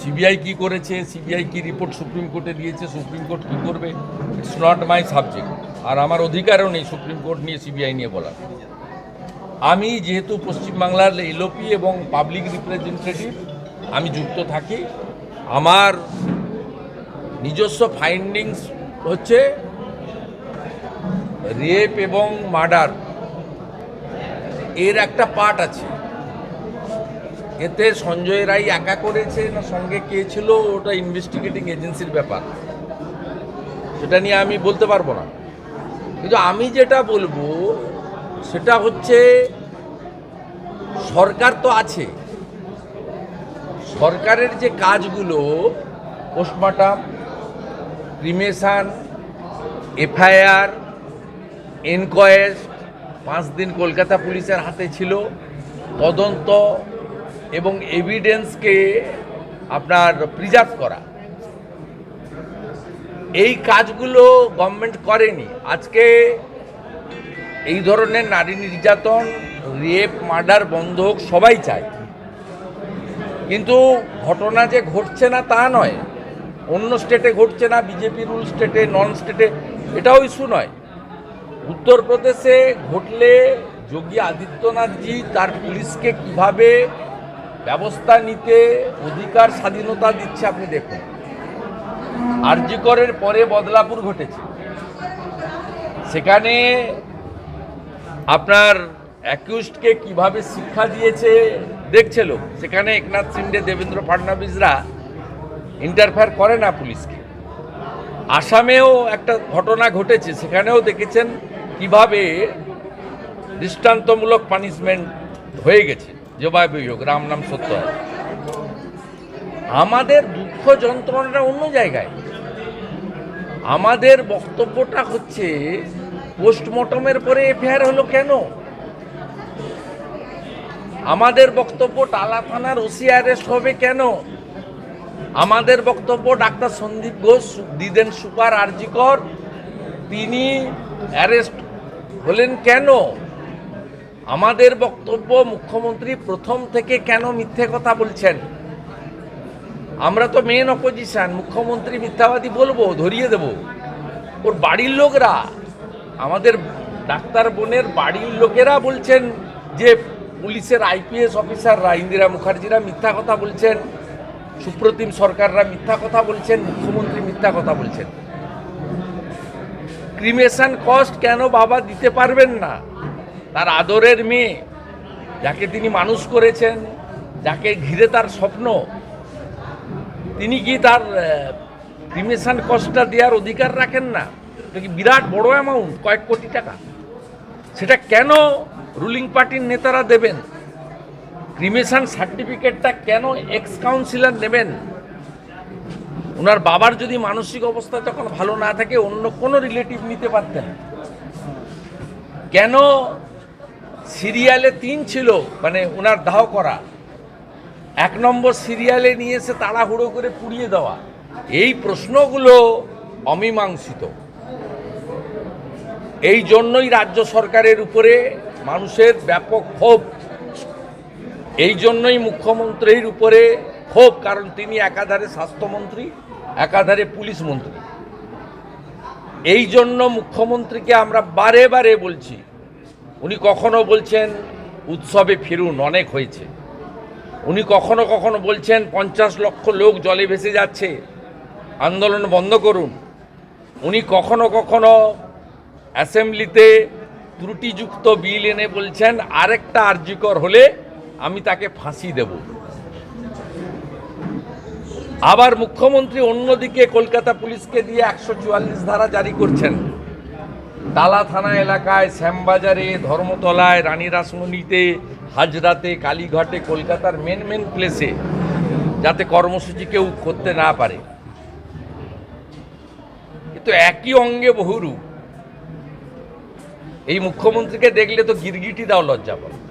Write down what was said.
CBI কি করেছে, CBI কি রিপোর্ট সুপ্রিম কোর্টে দিয়েছে, সুপ্রিম কোর্ট কি করবে? ইটস নট মাই সাবজেক্ট আর আমার অধিকারও নেই সুপ্রিম কোর্ট নিয়ে সিবিআই নিয়ে বলার। আমি যেহেতু পশ্চিমবাংলার এলওপি এবং পাবলিক রিপ্রেজেন্টেটিভ আমি যুক্ত থাকি। আমার নিজস্ব ফাইন্ডিংস হচ্ছে রেপ এবং মার্ডার এর একটা পার্ট আছে। এতে সঞ্জয় রায় একা করেছে না সঙ্গে কে ছিল, ওটা ইনভেস্টিগেটিং এজেন্সির ব্যাপার। সেটা নিয়ে আমি বলতে পারব না। কিন্তু আমি যেটা বলব, সেটা হচ্ছে সরকার তো আছে। সরকারের যে কাজগুলো পোস্টমর্টম ক্রিমেশন এফআইআর এনকোয়েস্ট পাঁচ দিন কলকাতা পুলিশের হাতে ছিল, তদন্ত এবং এভিডেন্সকে আপনার প্রিজার্ভ করা। এই কাজগুলো গভর্নমেন্ট করেনি। আজকে এই ধরনের নারী নির্যাতন রেপ মার্ডার বন্ধ হোক সবাই চায়। কিন্তু ঘটনা যে ঘটছে না তা নয়। অন্য স্টেটে ঘটছে না বিজেপি রুল স্টেটে নন স্টেটে এটাও ইস্যু নয়। উত্তরপ্রদেশে ঘটলে যোগী আদিত্যনাথজি তার পুলিশকে কীভাবে ব্যবস্থা নিতে অধিকার, স্বাধীনতা দিচ্ছে, আপনি দেখুন। আরজিকরের পরে বদলাপুর ঘটেছে। সেখানে আপনার অ্যাকিউজডকে কীভাবে শিক্ষা দিয়েছে, দেখছে লোক। সেখানে একনাথ সিন্ডে দেবেন্দ্র ফাডনাবিসরা ইন্টারফেয়ার করে না পুলিশকে। আসামেও একটা ঘটনা ঘটেছে, সেখানেও দেখেছেন কীভাবে দৃষ্টান্তমূলক পানিশমেন্ট হয়ে গেছে। জবাবিয়োগ রাম নাম সত্য। আমাদের দুঃখ যন্ত্রণাটা অন্য জায়গায়। আমাদের বক্তব্যটা হচ্ছে, পোস্টমর্টমের পরে এফআইআর হলো কেন? আমাদের বক্তব্য টালা থানার ওসি অ্যারেস্ট হবে কেন? আমাদের বক্তব্য ডাক্তার সন্দীপ ঘোষ, দিদেন সুপার আরজিকর, তিনি অ্যারেস্ট হলেন কেন? আমাদের বক্তব্য মুখ্যমন্ত্রী প্রথম থেকে কেন মিথ্যে কথা বলছেন? আমরা তো মেন অপোজিশন মুখ্যমন্ত্রী মিথ্যাবাদী বলব, ধরিয়ে দেব। ওর বাড়ির লোকরা, আমাদের ডাক্তার বোনের বাড়ির লোকেরা বলছেন যে পুলিশের আইপিএস অফিসাররা, ইন্দিরা মুখার্জিরা মিথ্যা কথা বলছেন, সুপ্রতিম সরকাররা মিথ্যা কথা বলছেন, মুখ্যমন্ত্রী মিথ্যা কথা বলছেন। ক্রিমেশন কস্ট কেন বাবা দিতে পারবেন না? তার আদরের মেয়ে, যাকে তিনি মানুষ করেছেন, যাকে ঘিরে তার স্বপ্ন, তিনি কি তার ক্রিমেশন কস্টটা দেওয়ার অধিকার রাখেন না? এটা কি বিরাট বড় অ্যামাউন্ট কয়েক কোটি টাকা? সেটা কেন রুলিং পার্টির নেতারা দেবেন? ক্রিমেশন সার্টিফিকেটটা কেন এক্স কাউন্সিলর নেবেন? ওনার বাবার যদি মানসিক অবস্থা তখন ভালো না থাকে, অন্য কোনো রিলেটিভ নিতে পারতেন কেন সিরিয়ালে তিন ছিল মানে ওনার দাহ করা। এক নম্বর সিরিয়ালে নিয়ে এসে তাড়াহুড়ো করে পুড়িয়ে দেওয়া। এই প্রশ্নগুলো অমীমাংসিত। এই জন্যই রাজ্য সরকারের উপরে মানুষের ব্যাপক ক্ষোভ। এই জন্যই মুখ্যমন্ত্রীর উপরে ক্ষোভ, কারণ তিনি একাধারে স্বাস্থ্যমন্ত্রী, একাধারে পুলিশ মন্ত্রী। এই জন্য মুখ্যমন্ত্রীকে আমরা বারে বারে বলছি উনি কখনো বলছেন উৎসবে ফিরুন, অনেক হয়েছে। উনি কখনো কখনো বলছেন পঞ্চাশ লক্ষ লোক জলে ভেসে যাচ্ছে, আন্দোলন বন্ধ করুন। উনি কখনো কখনো অ্যাসেম্বলিতে ত্রুটিযুক্ত বিল এনে বলছেন, আরেকটা আর্যিকর হলে আমি তাকে ফাঁসি দেব। আবার মুখ্যমন্ত্রী অন্যদিকে কলকাতা পুলিশকে দিয়ে একশো চুয়াল্লিশ ধারা জারি করছেন। তালা থানা এলাকায় শ্যামবাজারে, ধর্মতলায়, রানী রাসমণিতে, হাজরাতে, কালীঘাটে, কলকাতার মেন মেন প্লেসে যাতে কর্মসূচি কেউ করতে না পারে। কিন্তু একই অঙ্গে বহুরূপ। এই মুখ্যমন্ত্রীকে দেখলে তো গিরগিটি দাও লজ্জা পাবে।